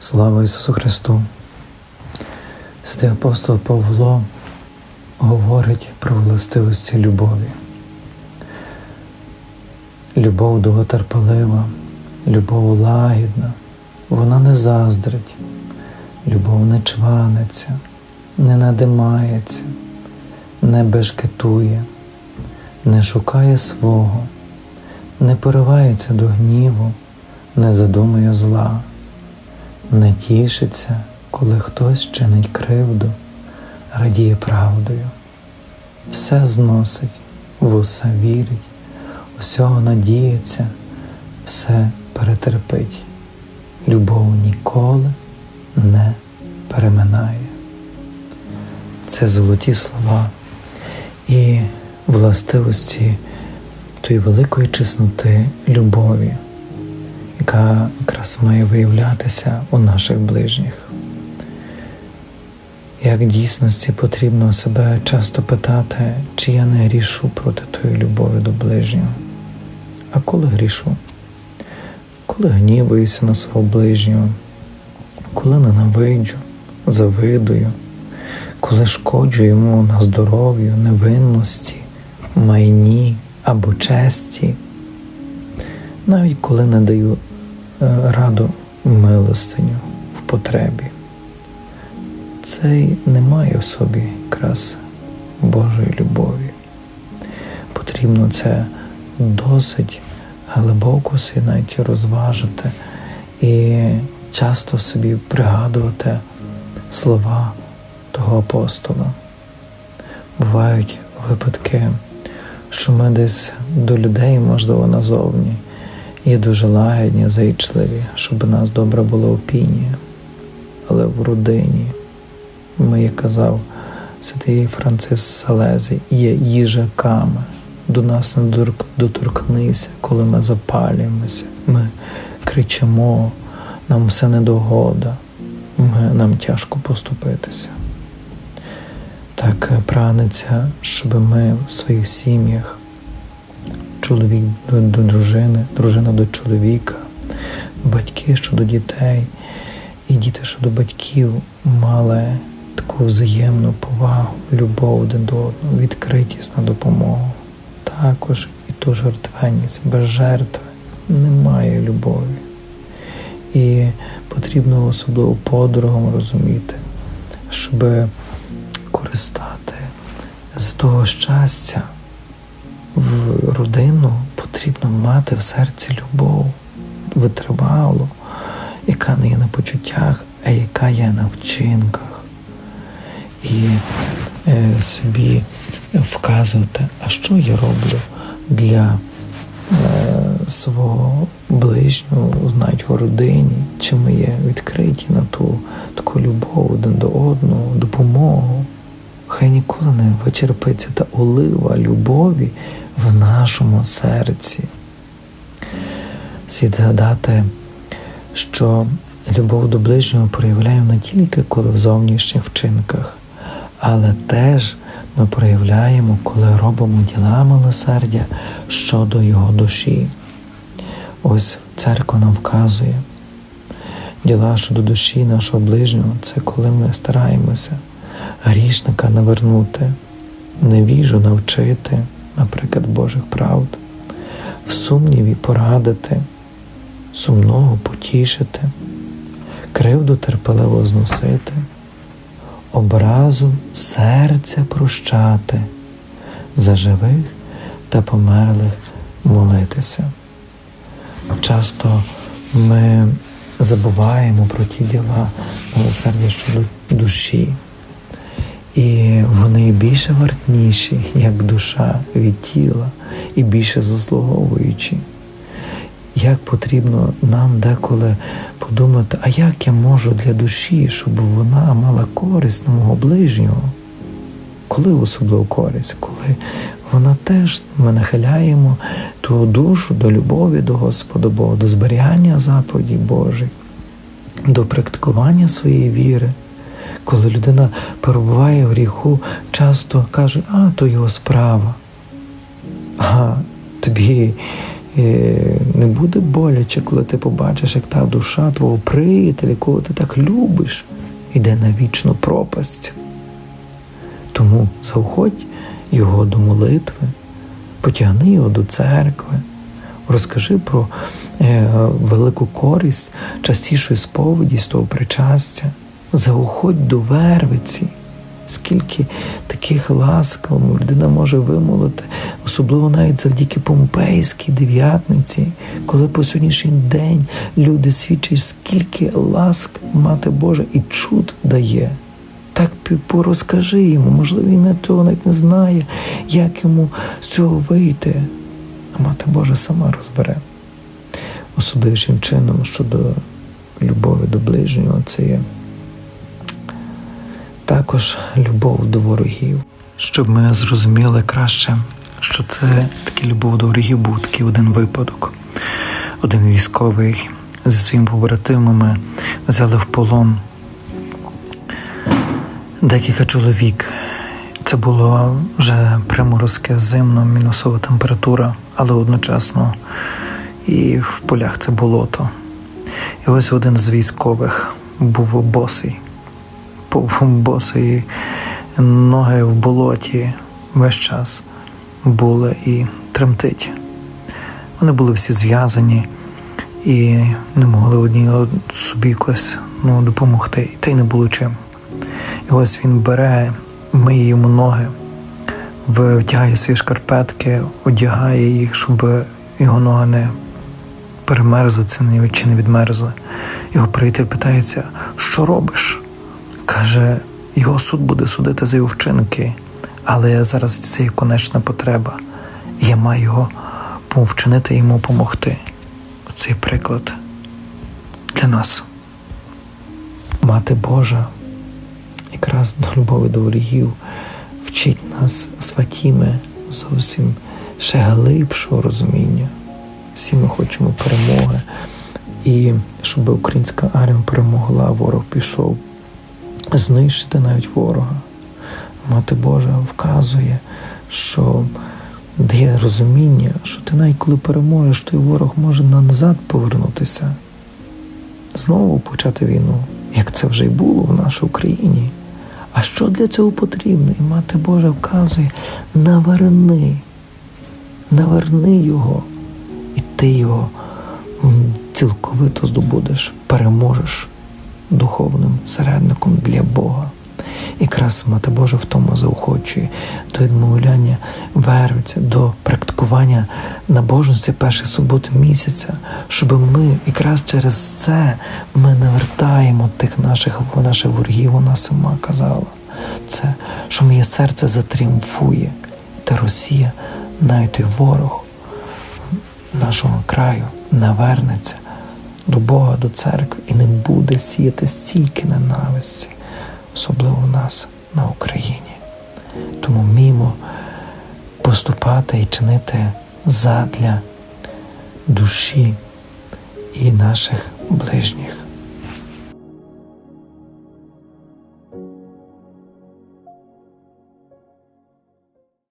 Слава Ісусу Христу! Святий апостол Павло говорить про властивості любові. Любов довготерпелива, любов лагідна, вона не заздрить, любов не чваниться, не надимається, не бешкетує, не шукає свого, не поривається до гніву, не задумує зла не тішиться, коли хтось чинить кривду, радіє правдою, все зносить, в усе вірить, усього надіється, все перетерпить. Любов ніколи не переминає. Це золоті слова і властивості тої великої чесноти любові яка якраз має виявлятися у наших ближніх. Як дійсності потрібно себе часто питати, чи я не грішу проти тої любові до ближнього. А коли грішу? Коли гнівуюся на свого ближнього, коли ненавиджу, завидую, коли шкоджу йому на здоров'ю, невинності, майні або честі, навіть коли не даю Е, раду милостиню в потребі. Цей не має в собі якраз Божої любові. Потрібно це досить глибоко навіть розважити і часто собі пригадувати слова того апостола. Бувають випадки, що ми десь до людей, можливо, назовні є дуже лагідні, зайчливі, щоб у нас добра була опінія. Але в родині, ми, як казав святий Францис Салезі, є їжаками. До нас не доторкнися, коли ми запалюємося, ми кричимо, нам все недогода, ми, нам тяжко поступитися. Так прагнеться, щоб ми в своїх сім'ях чоловік до, до дружини, дружина до чоловіка, батьки щодо дітей, і діти щодо батьків мали таку взаємну повагу, любов один до одного, відкритість на допомогу. Також і ту жертвеність, без жертви немає любові. І потрібно особливо подругам розуміти, щоб користати з того щастя в родину потрібно мати в серці любов, витривалу, яка не є на почуттях, а яка є на вчинках. І е, собі вказувати, а що я роблю для е, свого ближнього, навіть в родині, чи ми є відкриті на ту таку любов один до одного, допомогу. Хай ніколи не вичерпиться та олива любові, в нашому серці. Слід згадати, що любов до ближнього проявляємо не тільки коли в зовнішніх вчинках, але теж ми проявляємо, коли робимо діла милосердя щодо його душі. Ось церква нам вказує. Діла щодо душі нашого ближнього це коли ми стараємося грішника навернути, невіжу навчити наприклад, Божих правд, в сумніві порадити, сумного потішити, кривду терпеливо зносити, образу серця прощати, за живих та померлих молитися. Часто ми забуваємо про ті діла милосердя щодо душі. І вони більше вартніші, як душа від тіла, і більше заслуговуючі. Як потрібно нам деколи подумати, а як я можу для душі, щоб вона мала користь на мого ближнього? Коли особливо користь? Коли вона теж ми нахиляємо ту душу до любові до Господа Бога, до зберігання заповідей Божих, до практикування своєї віри. Коли людина перебуває в гріху, часто каже, а то його справа. А тобі е, Не буде боляче, коли ти побачиш, як та душа твого приятеля, якого ти так любиш, іде на вічну пропасть. Тому заохоть його до молитви, потягни його до церкви, розкажи про е, велику користь частішої сповіді з того причастя, заохоть до вервиці. Скільки таких ласк людина може вимолити, особливо навіть завдяки Помпейській дев'ятниці, коли по сьогоднішній день люди свідчать, скільки ласк мати Божа і чуд дає. Так порозкажи йому, можливо, він на того навіть не знає, як йому з цього вийти. А мати Божа сама розбере. Особливішим чином щодо любові до ближнього, це є також любов до ворогів. Щоб ми зрозуміли краще, що це таке любов до ворогів був такий один випадок. Один військовий зі своїми побратимами взяли в полон декілька чоловік. Це було вже приморозке зимно, мінусова температура, але одночасно і в полях це болото. І ось один з військових був босий босий, ноги в болоті весь час були і тремтить. Вони були всі зв'язані і не могли одні собі якось ну, допомогти, та й не було чим. І ось він бере, миє йому ноги, втягає свої шкарпетки, одягає їх, щоб його ноги не перемерзли, чи не відмерзли. Його приятель питається, що робиш? Каже, його суд буде судити за його вчинки, але зараз це є конечна потреба. Я маю його і йому допомогти. Цей приклад для нас. Мати Божа, якраз до любові до ворогів, вчить нас сватіми зовсім ще глибшого розуміння. Всі ми хочемо перемоги, і щоб українська армія перемогла, ворог пішов знищити навіть ворога. Мати Божа вказує, що дає розуміння, що ти навіть коли переможеш, той ворог може назад повернутися, знову почати війну, як це вже й було в нашій Україні. А що для цього потрібно? І мати Божа вказує, наверни, наверни його, і ти його цілковито здобудеш, переможеш духовним середником для Бога. Якраз Мати Божа в тому заохочує до відмовляння вервиться, до практикування набожності першої суботи місяця, щоб ми якраз через це ми навертаємо тих наших наших ворогів, вона сама казала. Це, що моє серце затріумфує, та Росія, навіть той ворог нашого краю навернеться до Бога, до церкви і не буде сіяти стільки ненависті, особливо в нас на Україні. Тому вміємо поступати і чинити задля душі і наших ближніх.